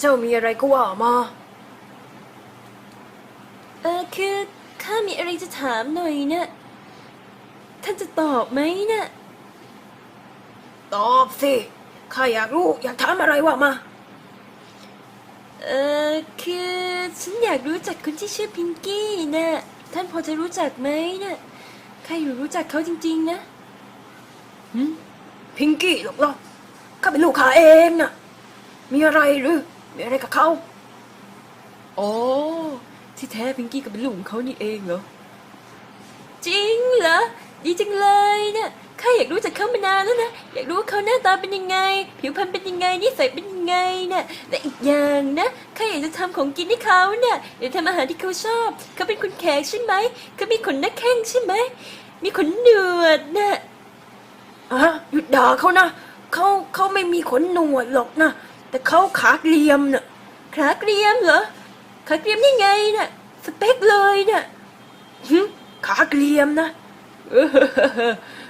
เจ้ามีอะไรก็ว่ามา เออคือข้ามีอะไรจะถามหน่อยนะท่านจะตอบไหมนะตอบสิข้าอยากรู้อยากถามอะไรว่ามา เออคือฉันอยากรู้จักคนที่ชื่อพิงกี้นะท่านพอจะรู้จักไหมนะข้าอยู่รู้จักเขาจริง ๆ นะพิงกี้หรอกเหรอข้าเป็นลูกข้าเองน่ะมีอะไรหรือ มีอะไรกับเขาอ๋อ ที่แท้พิงกี้ก็เป็นลูกของเขานี่เองเหรอ จริงเหรอ ดีจังเลยเนะข้าอยากรู้จักเขามานานแล้วนะ อยากรู้ว่าเขาหน้าตาเป็นยังไง ผิวพรรณเป็นยังไง นิสัยเป็นยังไงเนะและอีกอย่างนะ ข้าอยากจะทำของกินให้เขาเนะ่ะอยากทำอาหารที่เขาชอบ เขาเป็นคนแขกใช่ไหม เขามีขนหน้าแข้งใช่ไหม มีขนหนวดนะอะหยุดด่าเขานะเขาเขาไม่มีขนหนวดหรอกนะ แต่เขาขาเกลียมน่ะขาเกรียมเหรอขาเกรียมยังไงน่ะสเปคเลยน่ะหึขาเกลียมนะเออ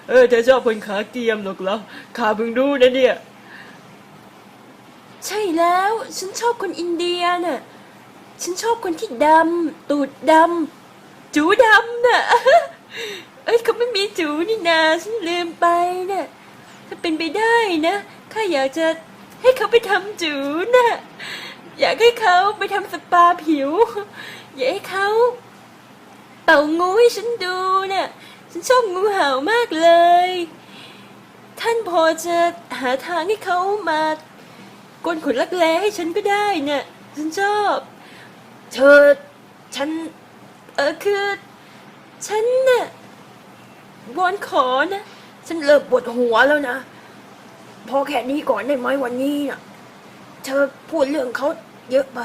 เออเธอชอบคนขาเกียมหรอกเหรอข้าเพิ่งรู้นะเนี่ยใช่แล้วฉันชอบคนอินเดียน่ะฉันชอบคนที่ดำตูดดำจูดำน่ะเอ้ยเขาไม่มีจูนี่นาฉันลืมไปน่ะถ้าเป็นไปได้นะข้าอยากจะ ให้เขาไปทำจูน่ะ อยากให้เขาไปทำสปาผิว อยากให้เขาเป่างูให้ฉันดูน่ะ ฉันชอบงูเห่ามากเลย ท่านพอจะหาทางให้เขามากนขนลักแร้ให้ฉันก็ได้เนี่ยฉันชอบ เธอ ฉัน เออคือ ฉันน่ะวอนขอนะ ฉันเริ่มปวดหัวแล้วนะ พอแค่นี้ก่อนได้ไหมวันนี้น่ะ เธอพูดเรื่องเขาเยอะไป